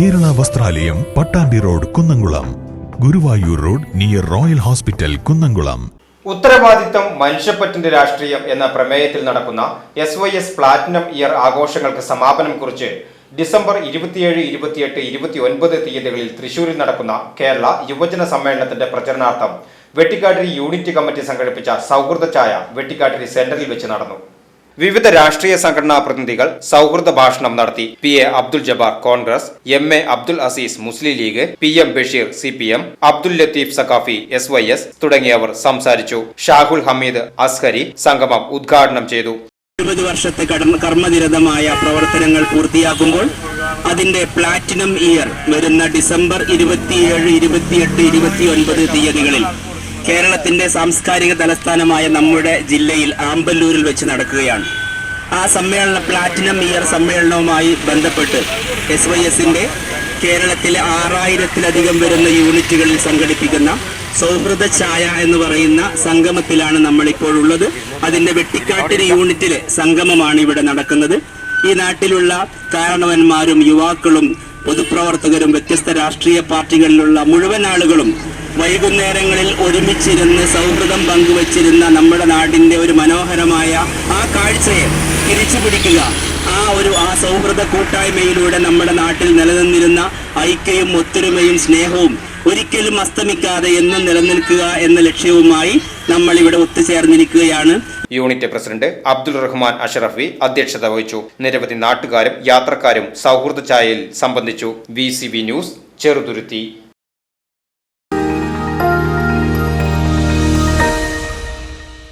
ദേവാലയം Pattambi road Kunnamkulam. Guruvayur road near royal hospital Kunnamkulam. ഉത്തരവാദിത്തം മനുഷ്യപ്പറ്റിന്റെ രാഷ്ട്രീയം എന്ന പ്രമേയത്തിൽ നടക്കുന്ന S Y S platinum year ആഘോഷങ്ങൾക്ക് സമാപനം കുറിച്ച് ഡിസംബർ ഇരുപത്തിയേഴ് ഇരുപത്തിയെട്ട് ഇരുപത്തി ഒൻപത് തീയതികളിൽ തൃശൂരിൽ നടക്കുന്ന കേരള യുവജന സമ്മേളനത്തിന്റെ പ്രചരണാർത്ഥം വെട്ടിക്കാട്ടിരി യൂണിറ്റ് കമ്മിറ്റി സംഘടിപ്പിച്ച സൗഹൃദ ചായ വെട്ടിക്കാട്ടിരി സെന്ററിൽ വെച്ച് നടന്നു. വിവിധ രാഷ്ട്രീയ സംഘടനാ പ്രതിനിധികൾ സൗഹൃദ ഭാഷണം നടത്തി. P A Abdul Jabbar Congress M A Abdul Azeez Muslim League P M Basheer C P M Abdul Latheef Saqafi S Y S തുടങ്ങിയവർ സംസാരിച്ചു. ഷാഹുൽ ഹമീദ് അസ്ഹരി സംഗമം ഉദ്ഘാടനം ചെയ്തു. ഇരുപത് വർഷത്തെ കർമ്മനിരതമായ പ്രവർത്തനങ്ങൾ പൂർത്തിയാക്കുമ്പോൾ അതിന്റെ പ്ലാറ്റിനം ഇയർ വരുന്ന ഡിസംബർ ഇരുപത്തിയേഴ് ഇരുപത്തിയെട്ട് ഇരുപത്തിയൊൻപത് തീയതികളിൽ കേരളത്തിന്റെ സാംസ്കാരിക തലസ്ഥാനമായ നമ്മുടെ ജില്ലയിൽ ആമ്പല്ലൂരിൽ വെച്ച് നടക്കുകയാണ്. ആ സമ്മേളന പ്ലാറ്റിനം ഇയർ സമ്മേളനവുമായി ബന്ധപ്പെട്ട് എസ് വൈ എസിന്റെ കേരളത്തിലെ ആറായിരത്തിലധികം വരുന്ന യൂണിറ്റുകളിൽ സംഘടിപ്പിക്കുന്ന സൗഹൃദ ഛായ എന്ന് പറയുന്ന സംഗമത്തിലാണ് നമ്മൾ ഇപ്പോൾ ഉള്ളത്. അതിന്റെ വെട്ടിക്കാട്ടിരി യൂണിറ്റിലെ സംഗമമാണ് ഇവിടെ നടക്കുന്നത്. ഈ നാട്ടിലുള്ള കാരണവന്മാരും യുവാക്കളും പൊതുപ്രവർത്തകരും വ്യത്യസ്ത രാഷ്ട്രീയ പാർട്ടികളിലുള്ള മുഴുവൻ ആളുകളും വൈകുന്നേരങ്ങളിൽ ഒരുമിച്ചിരുന്ന് സൗഹൃദം പങ്കുവച്ചിരുന്ന നമ്മുടെ നാടിന്റെ ഒരു മനോഹരമായ ആ കാഴ്ചയെ തിരിച്ചു പിടിക്കുക. ആ ഒരു ആ സൗഹൃദ കൂട്ടായ്മയിലൂടെ നമ്മുടെ നാട്ടിൽ നിലനിന്നിരുന്ന ഐക്യവും ഒത്തൊരുമയും സ്നേഹവും ഒരിക്കലും അസ്തമിക്കാതെ എന്നും നിലനിൽക്കുക എന്ന ലക്ഷ്യവുമായി നമ്മൾ ഇവിടെ ഒത്തുചേർന്നിരിക്കുകയാണ്. യൂണിറ്റ് പ്രസിഡന്റ് അബ്ദുൾ റഹ്മാൻ അഷറഫി അധ്യക്ഷത വഹിച്ചു. നിരവധി നാട്ടുകാരും യാത്രക്കാരും സൗഹൃദ ചായയിൽ സംബന്ധിച്ചു. V news Cheruthuruthy.